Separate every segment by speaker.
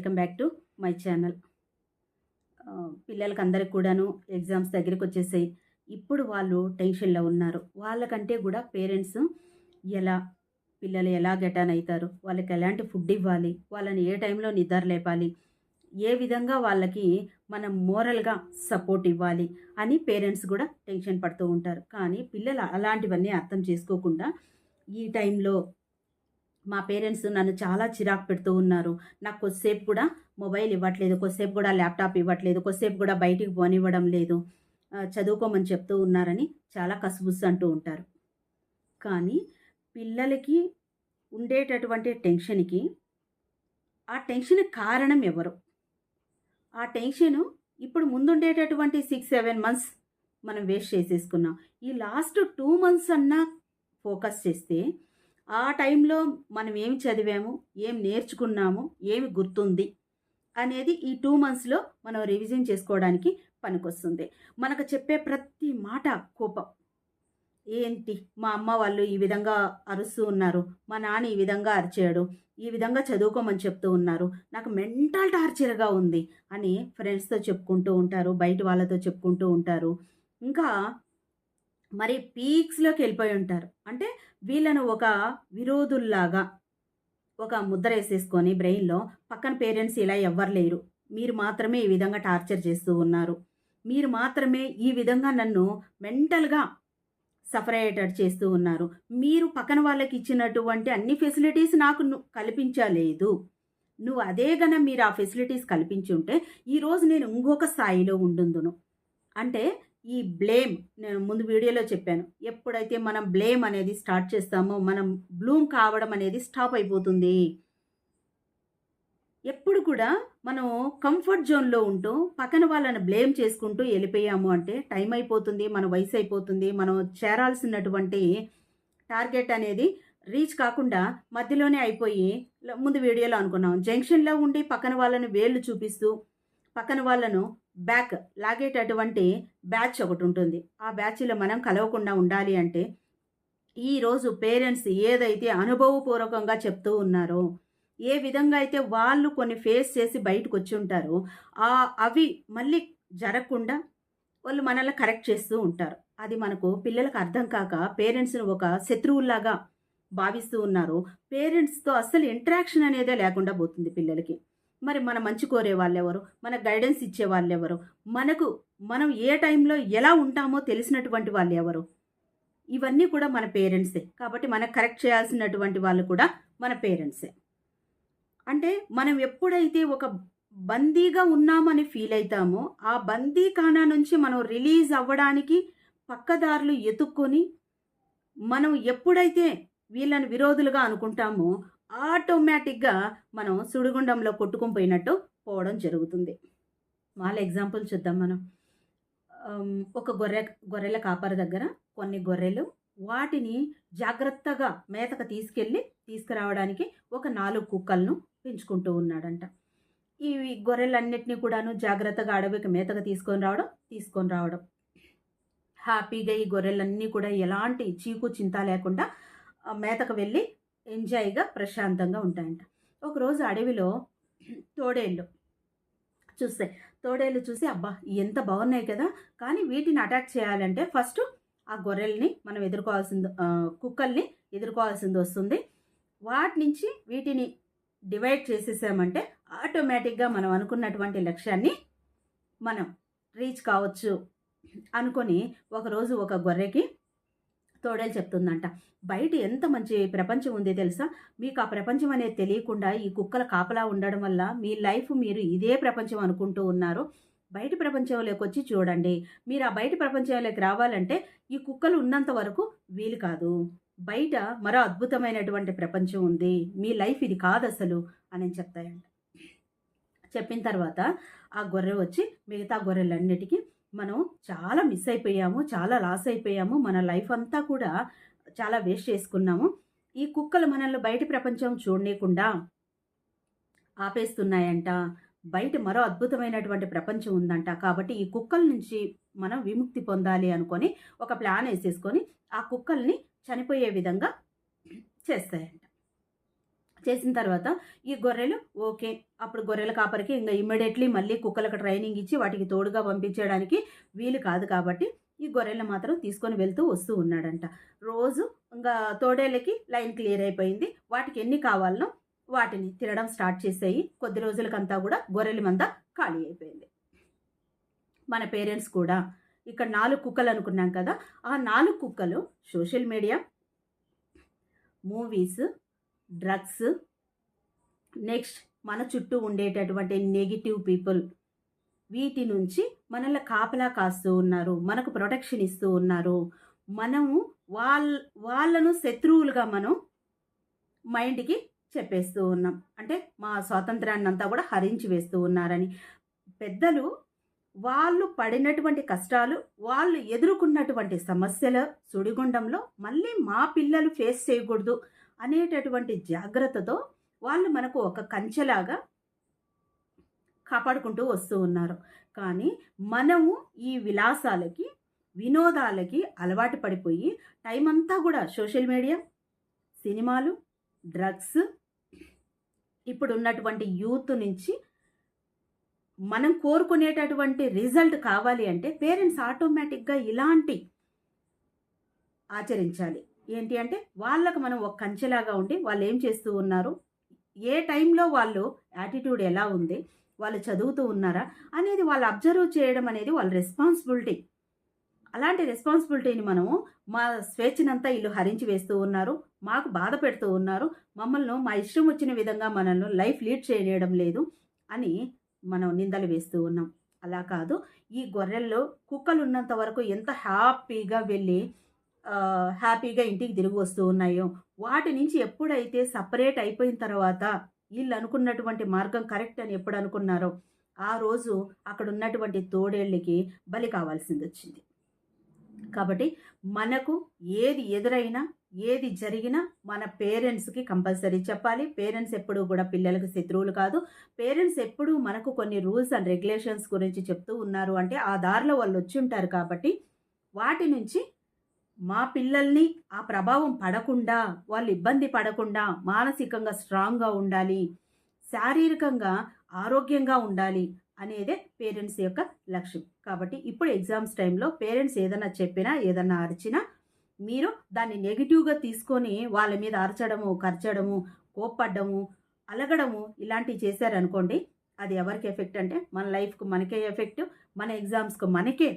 Speaker 1: Welcome back to my channel. పిల్లలకి అందరికి కూడాను ఎగ్జామ్స్ దగ్గరికి వచ్చేసాయి. ఇప్పుడు వాళ్ళు టెన్షన్లో ఉన్నారు. వాళ్ళకంటే కూడా పేరెంట్స్ ఎలా పిల్లలు ఎలా గెటాన్ అవుతారు? వాళ్ళకి ఎలాంటి ఫుడ్ ఇవ్వాలి? వాళ్ళని ఏ టైంలో నిద్ర లేపాలి? ఏ విధంగా వాళ్ళకి మనం మోరల్గా సపోర్ట్ ఇవ్వాలి? అని పేరెంట్స్ కూడా టెన్షన్ పడుతూ ఉంటారు. కానీ పిల్లలు అలాంటివన్నీ అర్థం చేసుకోకుండా ఈ టైంలో మా పేరెంట్స్ నన్ను చాలా చిరాకు పెడుతూ ఉన్నారు. నాకు కొద్దిసేపు కూడా మొబైల్ ఇవ్వట్లేదు కొద్దిసేపు కూడా ల్యాప్టాప్ ఇవ్వట్లేదు కొద్దిసేపు కూడా బయటికి పోనివ్వడం లేదు. చదువుకోమని చెప్తూ ఉన్నారని చాలా కసుబుస్సు అంటూ ఉంటారు. కానీ పిల్లలకి ఉండేటటువంటి టెన్షన్కి ఆ టెన్షన్ కారణం ఎవరు? ఆ టెన్షన్ ఇప్పుడు ముందుండేటటువంటి సిక్స్ సెవెన్ మంత్స్ మనం వేస్ట్ చేసేసుకున్నాం. ఈ లాస్ట్ టూ మంత్స్ అన్నా ఫోకస్ చేస్తే ఆ టైంలో మనం ఏమి చదివాము? ఏం నేర్చుకున్నాము? ఏమి గుర్తుంది? అనేది ఈ టూ మంత్స్లో మనం రివిజన్ చేసుకోవడానికి పనికొస్తుంది. మనకు చెప్పే ప్రతి మాట కోపం. ఏంటి? మా అమ్మ వాళ్ళు ఈ విధంగా అరుస్తూ ఉన్నారు. మా నాన్న ఈ విధంగా అరిచాడు. ఈ విధంగా చదువుకోమని చెప్తూ ఉన్నారు. నాకు మెంటల్ టార్చర్గా ఉంది అని ఫ్రెండ్స్తో చెప్పుకుంటూ ఉంటారు. బయట వాళ్ళతో చెప్పుకుంటూ ఉంటారు. ఇంకా మరి పీక్స్లోకి వెళ్ళిపోయి ఉంటారు. అంటే వీళ్ళను ఒక విరోధుల్లాగా ఒక ముద్ర వేసేసుకొని బ్రెయిన్లో పక్కన పేరెంట్స్ ఇలా ఎవ్వరు లేరు. మీరు మాత్రమే ఈ విధంగా టార్చర్ చేస్తూ ఉన్నారు. మీరు మాత్రమే ఈ విధంగా నన్ను మెంటల్గా సఫర్ అయ్యేటట్టు చేస్తూ ఉన్నారు. మీరు పక్కన వాళ్ళకి ఇచ్చినటువంటి అన్ని ఫెసిలిటీస్ నాకు కల్పించలేదు. నువ్వు అదే గన మీరు ఆ ఫెసిలిటీస్ కల్పించి ఉంటే ఈరోజు నేను ఇంకొక స్థాయిలో ఉండుందును. అంటే ఈ బ్లేమ్ నేను ముందు వీడియోలో చెప్పాను. ఎప్పుడైతే మనం బ్లేమ్ అనేది స్టార్ట్ చేస్తామో మనం బ్లూమ్ కావడం అనేది స్టాప్ అయిపోతుంది. ఎప్పుడు కూడా మనం కంఫర్ట్ జోన్లో ఉంటూ పక్కన వాళ్ళని బ్లేమ్ చేసుకుంటూ వెళ్ళిపోయాము అంటే టైం అయిపోతుంది మన వయసు అయిపోతుంది మనం చేరాల్సినటువంటి టార్గెట్ అనేది రీచ్ కాకుండా మధ్యలోనే అయిపోయి ముందు వీడియోలో అనుకున్నాం. జంక్షన్లో ఉండి పక్కన వాళ్ళని వేళ్ళు చూపిస్తూ పక్కన వాళ్ళను బ్యాక్ లాగేటటువంటి బ్యాచ్ ఒకటి ఉంటుంది ఆ బ్యాచ్లో మనం కలవకుండా ఉండాలి అంటే ఈరోజు పేరెంట్స్ ఏదైతే అనుభవపూర్వకంగా చెప్తూ ఉన్నారో ఏ విధంగా అయితే వాళ్ళు కొన్ని ఫేస్ చేసి బయటకు వచ్చి ఉంటారో ఆ అవి మళ్ళీ జరగకుండా వాళ్ళు మనల్ని కరెక్ట్ చేస్తూ ఉంటారు. అది మనకు పిల్లలకు అర్థం కాక పేరెంట్స్ని ఒక శత్రువుల్లాగా భావిస్తూ ఉన్నారు. పేరెంట్స్తో అస్సలు ఇంటరాక్షన్ అనేదే లేకుండా పోతుంది పిల్లలకి. మరి మన మంచి కోరే వాళ్ళెవరు? మన గైడెన్స్ ఇచ్చే వాళ్ళెవరు? మనకు మనం ఏ టైంలో ఎలా ఉంటామో తెలిసినటువంటి వాళ్ళు ఎవరు ఇవన్నీ కూడా మన పేరెంట్సే కాబట్టి మనకు కరెక్ట్ చేయాల్సినటువంటి వాళ్ళు కూడా మన పేరెంట్సే అంటే మనం ఎప్పుడైతే ఒక బందీగా ఉన్నామని ఫీల్ అవుతామో ఆ బందీ కానా నుంచి మనం రిలీజ్ అవ్వడానికి పక్కదారులు ఎతుక్కొని మనం ఎప్పుడైతే వీళ్ళని విరోధులుగా అనుకుంటామో ఆటోమేటిక్గా మనం సుడిగుండంలో కొట్టుకొని పోయినట్టు పోవడం జరుగుతుంది. వాళ్ళ ఎగ్జాంపుల్ చూద్దాం మనం. ఒక గొర్రె గొర్రెల కాపర దగ్గర కొన్ని గొర్రెలు వాటిని జాగ్రత్తగా మేతకు తీసుకెళ్ళి తీసుకురావడానికి ఒక నాలుగు కుక్కలను పెంచుకుంటూ ఉన్నాడంట. ఈ గొర్రెలన్నిటినీ కూడాను జాగ్రత్తగా అడవికి మేతకు తీసుకొని రావడం తీసుకొని రావడం. హ్యాపీగా ఈ గొర్రెలన్నీ కూడా ఎలాంటి చీకు చింత లేకుండా మేతకు వెళ్ళి ఎంజాయ్గా ప్రశాంతంగా ఉంటాయంట. ఒకరోజు అడవిలో తోడేళ్ళు చూస్తే తోడేళ్ళు చూసి అబ్బా ఎంత బాగున్నాయి కదా! కానీ వీటిని అటాక్ చేయాలంటే ఫస్ట్ ఆ గొర్రెల్ని మనం ఎదుర్కోవాల్సింది కుక్కల్ని ఎదుర్కోవాల్సింది వస్తుంది. వాటి నుంచి వీటిని డివైడ్ చేసేసామంటే ఆటోమేటిక్గా మనం అనుకున్నటువంటి లక్ష్యాన్ని మనం రీచ్ కావచ్చు అనుకొని ఒకరోజు ఒక గొర్రెకి తోడేలు చెప్తుందంట. బయట ఎంత మంచి ప్రపంచం ఉంది తెలుసా? మీకు ఆ ప్రపంచం అనేది తెలియకుండా ఈ కుక్కల కాపలా ఉండడం వల్ల మీ లైఫ్ మీరు ఇదే ప్రపంచం అనుకుంటూ ఉన్నారు. బయట ప్రపంచంలోకి వచ్చి చూడండి. మీరు ఆ బయట ప్రపంచంలోకి రావాలంటే ఈ కుక్కలు ఉన్నంత వరకు వీలు కాదు. బయట మరో అద్భుతమైనటువంటి ప్రపంచం ఉంది. మీ లైఫ్ ఇది కాదు అసలు అని చెప్తాయంట. చెప్పిన తర్వాత ఆ గొర్రె వచ్చి మిగతా గొర్రెలన్నిటికీ మనం చాలా మిస్ అయిపోయాము చాలా లాస్ అయిపోయాము. మన లైఫ్ అంతా కూడా చాలా వేస్ట్ చేసుకున్నాము. ఈ కుక్కలు మనల్ని బయట ప్రపంచం చూడలేకుండా ఆపేస్తున్నాయంట. బయట మరో అద్భుతమైనటువంటి ప్రపంచం ఉందంట. కాబట్టి ఈ కుక్కల నుంచి మనం విముక్తి పొందాలి అనుకొని ఒక ప్లాన్ వేసేసుకొని ఆ కుక్కల్ని చనిపోయే విధంగా చేస్తాయంట. చేసిన తర్వాత ఈ గొర్రెలు ఓకే. అప్పుడు గొర్రెల కాపరికి ఇంకా ఇమ్మీడియట్లీ మళ్ళీ కుక్కలకు ట్రైనింగ్ ఇచ్చి వాటికి తోడుగా పంపించడానికి వీలు కాదు కాబట్టి ఈ గొర్రెలను మాత్రం తీసుకొని వెళ్తూ వస్తూ ఉన్నాడంట. రోజు ఇంకా తోడేళ్ళకి లైన్ క్లియర్ అయిపోయింది. వాటికి ఎన్ని కావాలనో వాటిని తినడం స్టార్ట్ చేసేయి. కొద్ది రోజులకంతా కూడా గొర్రెల మంద ఖాళీ అయిపోయింది. మన పేరెంట్స్ కూడా ఇక్కడ నాలుగు కుక్కలు అనుకున్నాం కదా. ఆ నాలుగు కుక్కలు social media movies drugs next మన చుట్టూ ఉండేటటువంటి నెగిటివ్ పీపుల్ వీటి నుంచి మనల్ని కాపలా కాస్తూ ఉన్నారు మనకు ప్రొటెక్షన్ ఇస్తూ ఉన్నారు. మనము వాళ్ళ వాళ్ళను శత్రువులుగా మనం మైండ్కి చెప్పేస్తూ ఉన్నాం. అంటే మా స్వాతంత్రాన్ని అంతా కూడా హరించి వేస్తూ ఉన్నారని. పెద్దలు వాళ్ళు పడినటువంటి కష్టాలు వాళ్ళు ఎదుర్కొన్నటువంటి సమస్యల సుడిగుండంలో మళ్ళీ మా పిల్లలు ఫేస్ చేయకూడదు. అనేటటువంటి జాగ్రత్తతో వాళ్ళు మనకు ఒక కంచెలాగా కాపాడుకుంటూ వస్తూ ఉన్నారు. కానీ మనము ఈ విలాసాలకి వినోదాలకి అలవాటు పడిపోయి టైం అంతా కూడా సోషల్ మీడియా సినిమాలు డ్రగ్స్ ఇప్పుడు ఉన్నటువంటి యూత్ నుంచి మనం కోరుకునేటటువంటి రిజల్ట్ కావాలి అంటే పేరెంట్స్ ఆటోమేటిక్గా ఇలాంటి ఆచరించాలి. ఏంటి అంటే వాళ్ళకు మనం ఒక కంచెలాగా ఉండి వాళ్ళు ఏం చేస్తూ ఉన్నారు? ఏ టైంలో వాళ్ళు యాటిట్యూడ్ ఎలా ఉంది? వాళ్ళు చదువుతూ ఉన్నారా? అనేది వాళ్ళు అబ్జర్వ్ చేయడం అనేది వాళ్ళ రెస్పాన్సిబిలిటీ. అలాంటి రెస్పాన్సిబిలిటీని మనము మా స్వేచ్ఛనంతా ఇల్లు హరించి వేస్తూ ఉన్నారు. మాకు బాధ పెడుతూ ఉన్నారు. మమ్మల్ని మా ఇష్టం వచ్చిన విధంగా మనల్ని లైఫ్ లీడ్ చేయడం లేదు అని మనం నిందలు వేస్తూ ఉన్నాం. అలా కాదు. ఈ గొర్రెల్లో కుక్కలు ఉన్నంత వరకు ఎంత హ్యాపీగా వెళ్ళి హ్యాపీగా ఇంటికి తిరిగి వస్తూ ఉన్నాయో వాటి నుంచి ఎప్పుడైతే సపరేట్ అయిపోయిన తర్వాత వీళ్ళు అనుకున్నటువంటి మార్గం కరెక్ట్ అని ఎప్పుడు అనుకున్నారో ఆ రోజు అక్కడ ఉన్నటువంటి తోడేళ్ళకి బలి కావాల్సింది వచ్చింది. కాబట్టి మనకు ఏది ఎదురైనా ఏది జరిగినా మన పేరెంట్స్కి కంపల్సరీ చెప్పాలి. పేరెంట్స్ ఎప్పుడూ కూడా పిల్లలకు శత్రువులు కాదు. పేరెంట్స్ ఎప్పుడూ మనకు కొన్ని రూల్స్ అండ్ రెగ్యులేషన్స్ గురించి చెప్తూ ఉన్నారు. అంటే ఆ దారిలో వాళ్ళు వచ్చి ఉంటారు కాబట్టి వాటి నుంచి మా పిల్లల్ని ఆ ప్రభావం పడకుండా వాళ్ళు ఇబ్బంది పడకుండా మానసికంగా స్ట్రాంగ్గా ఉండాలి శారీరకంగా ఆరోగ్యంగా ఉండాలి అనేదే పేరెంట్స్ యొక్క లక్ష్యం. కాబట్టి ఇప్పుడు ఎగ్జామ్స్ టైంలో పేరెంట్స్ ఏదైనా చెప్పినా ఏదైనా అరిచినా మీరు దాన్ని నెగిటివ్గా తీసుకొని వాళ్ళ మీద అరచడము కరచడము కోప్పడ్డము అలగడము ఇలాంటివి చేశారనుకోండి అది ఎవరికి ఎఫెక్ట్ అంటే మన లైఫ్కు మనకే ఎఫెక్ట్ మన ఎగ్జామ్స్కు మనకే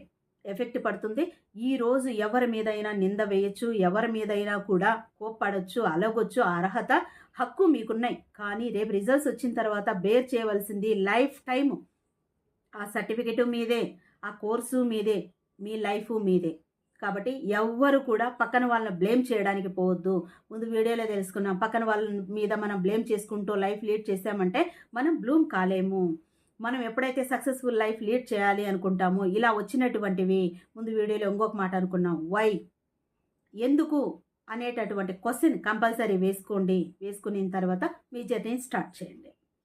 Speaker 1: ఎఫెక్ట్ పడుతుంది. ఈ రోజు ఎవరి మీదైనా నింద వేయచ్చు ఎవరి మీదైనా కూడా కోప్పడచ్చు అలగొచ్చు అర్హత హక్కు మీకున్నాయి. కానీ రేపు రిజల్ట్స్ వచ్చిన తర్వాత బేర్ చేయవలసింది లైఫ్ టైం ఆ సర్టిఫికెట్ మీదే ఆ కోర్సు మీదే మీ లైఫ్ మీదే. కాబట్టి ఎవ్వరు కూడా పక్కన వాళ్ళని బ్లేమ్ చేయడానికి పోవద్దు. ముందు వీడియోలో తెలుసుకున్నాం. పక్కన వాళ్ళ మీద మనం బ్లేమ్ చేసుకుంటూ లైఫ్ లీడ్ చేసామంటే మనం బ్లూమ్ కాలేము. మనం ఎప్పుడైతే సక్సెస్ఫుల్ లైఫ్ లీడ్ చేయాలి అనుకుంటామో ఇలా వచ్చినటువంటివి ముందు వీడియోలో ఇంకొక మాట అనుకున్నాం. వై ఎందుకు? అనేటటువంటి క్వశ్చన్ కంపల్సరీ వేసుకోండి. వేసుకున్న తర్వాత మీ జర్నీ స్టార్ట్ చేయండి.